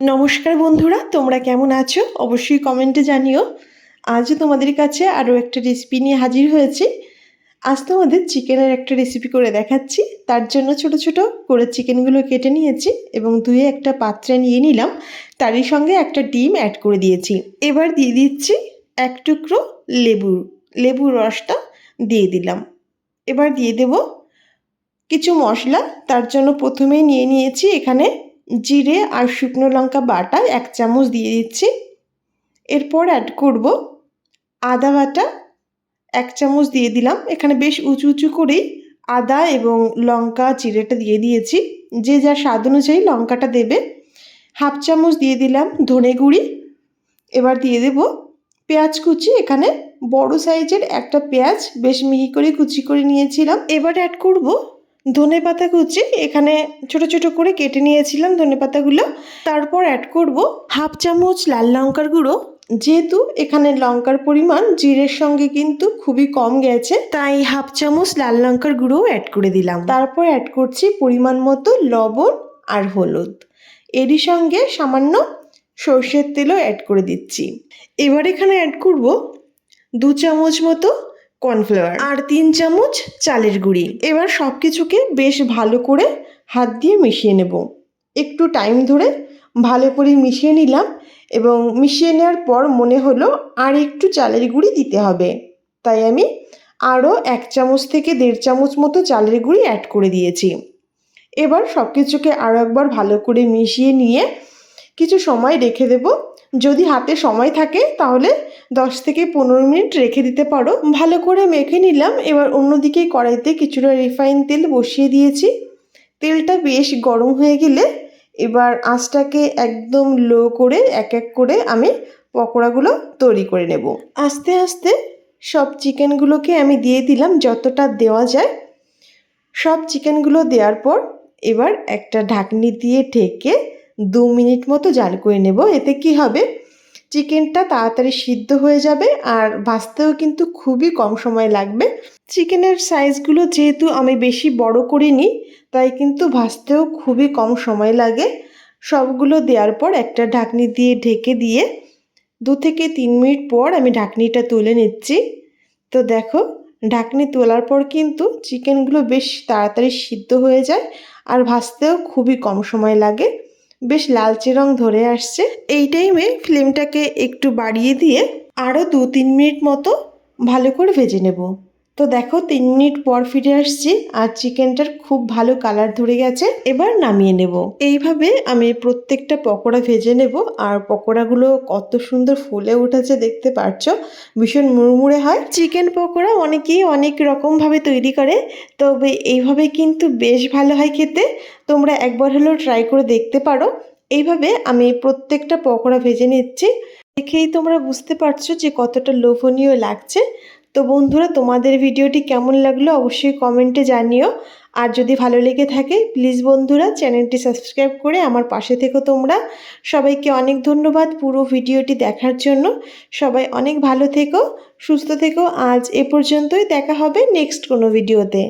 নমস্কার বন্ধুরা, তোমরা কেমন আছো? অবশ্যই কমেন্টে জানিও। আজও তোমাদের কাছে আরও একটা রেসিপি নিয়ে হাজির হয়েছি। আজ তোমাদের চিকেনের একটা রেসিপি করে দেখাচ্ছি। তার জন্য ছোট ছোট করে চিকেনগুলো কেটে নিয়েছি এবং ধুয়ে একটা পাত্রে নিয়ে নিলাম। তারই সঙ্গে একটা ডিম অ্যাড করে দিয়েছি। এবার দিয়ে দিচ্ছি এক টুকরো লেবু লেবুর রসটা দিয়ে দিলাম। এবার দিয়ে দেব কিছু মশলা। তার জন্য প্রথমেই নিয়ে নিয়েছি এখানে জিরে আর শুকনো লঙ্কা বাটা এক চামচ দিয়ে দিচ্ছি। এরপর অ্যাড করব আদা বাটা। এক চামচ দিয়ে দিলাম। এখানে বেশ উঁচু উঁচু করেই আদা এবং লঙ্কা জিরেটা দিয়ে দিয়েছি। যে যা স্বাদ অনুযায়ী লঙ্কাটা দেবে। হাফ চামচ দিয়ে দিলাম ধনে গুঁড়ি। এবার দিয়ে দেব পেঁয়াজ কুচি। এখানে বড় সাইজের একটা পেঁয়াজ বেশ মিহি করে কুচি করে নিয়েছিলাম। এবার অ্যাড করব ধনে পাতা কুচি এখানে ছোট ছোট করে কেটে নিয়েছিলাম ধনে পাতাগুলো। তারপর অ্যাড করব হাফ চামচ লাল লঙ্কার গুঁড়ো। যেহেতু এখানে লঙ্কার পরিমাণ জিরের সঙ্গে কিন্তু খুবই কম গেছে, তাই হাফ চামচ লাল লঙ্কার গুঁড়ো অ্যাড করে দিলাম। তারপর অ্যাড করছি পরিমাণ মতো লবণ আর হলুদ। এরই সঙ্গে সামান্য সর্ষের তেলও অ্যাড করে দিচ্ছি। এবার এখানে অ্যাড করব দু চামচ মতো কর্নফ্লাওয়ার। আর তিন চামচ চালের গুঁড়ি। এবার সব কিছুকে বেশ ভালো করে হাত দিয়ে মিশিয়ে নেব। একটু টাইম ধরে ভালো করে মিশিয়ে নিলাম এবং মিশিয়ে নেওয়ার পর মনে হলো আর একটু চালের গুঁড়ি দিতে হবে। তাই আমি আরও এক চামচ থেকে দেড় চামচ মতো চালের গুঁড়ি অ্যাড করে দিয়েছি। এবার সব কিছুকে আরও একবার ভালো করে মিশিয়ে নিয়ে কিছু সময় রেখে দেব যদি হাতে সময় থাকে, তাহলে দশ থেকে পনেরো মিনিট রেখে দিতে পারো। ভালো করে মেখে নিলাম। এবার অন্যদিকে কড়াইতে কিছুটা রিফাইন তেল বসিয়ে দিয়েছি। তেলটা বেশ গরম হয়ে গেলে এবার আঁচটাকে একদম লো করে এক এক করে আমি পকোড়াগুলো তৈরি করে নেব। আস্তে আস্তে সব চিকেনগুলোকে আমি দিয়ে দিলাম যতটা দেওয়া যায়। সব চিকেনগুলো দেওয়ার পর এবার একটা ঢাকনি দিয়ে ঢেকে দু মিনিট মতো জাল করে নেব। এতে কি হবে? চিকেনটা তাড়াতাড়ি সিদ্ধ হয়ে যাবে আর ভাজতেও কিন্তু খুবই কম সময় লাগবে। চিকেনের সাইজগুলো যেহেতু আমি বেশি বড় করিনি, তাই কিন্তু ভাজতেও খুবই কম সময় লাগে। সবগুলো দেওয়ার পর একটা ঢাকনি দিয়ে ঢেকে দিয়ে দু থেকে তিন মিনিট পর আমি ঢাকনিটা তুলে নিচ্ছি। তো দেখো, ঢাকনি তোলার পর কিন্তু চিকেনগুলো বেশ তাড়াতাড়ি সিদ্ধ হয়ে যায় আর ভাজতেও খুবই কম সময় লাগে। বেশ লালচে রং ধরে আসছে। এই টাইমে ফ্লেমটাকে একটু বাড়িয়ে দিয়ে আরও দু তিন মিনিট মতো ভালো করে ভেজে নেব। তো দেখো, তিন মিনিট পর ফিরে আসছি আর চিকেনটার খুব ভালো কালার ধরে গেছে। এবার নামিয়ে নেব। এইভাবে আমি প্রত্যেকটা পকোড়া ভেজে নেব আর পকোড়াগুলো কত সুন্দর ফুলে উঠেছে দেখতে পারছ? ভীষণ মুড়মুড়ে হয়। চিকেন পকোড়া অনেকেই অনেক রকমভাবে তৈরি করে, তবে এইভাবে কিন্তু বেশ ভালো হয় খেতে। তোমরা একবার হলেও ট্রাই করে দেখতে পারো। এইভাবে আমি প্রত্যেকটা পকোড়া ভেজে নিচ্ছি। দেখেই তোমরা বুঝতে পারছ যে কতটা লোভনীয় লাগছে। তো বন্ধুরা, তোমাদের ভিডিওটি কেমন লাগল অবশ্যই কমেন্টে জানিও। আর যদি ভালো লেগে থাকে প্লিজ বন্ধুরা চ্যানেলটি সাবস্ক্রাইব করে আমার পাশে থেকো তোমরা। সবাইকে অনেক ধন্যবাদ পুরো ভিডিওটি দেখার জন্য। সবাই অনেক ভালো থেকো, সুস্থ থেকো। আজ এ পর্যন্তই দেখা হবে নেক্সট কোনো ভিডিওতে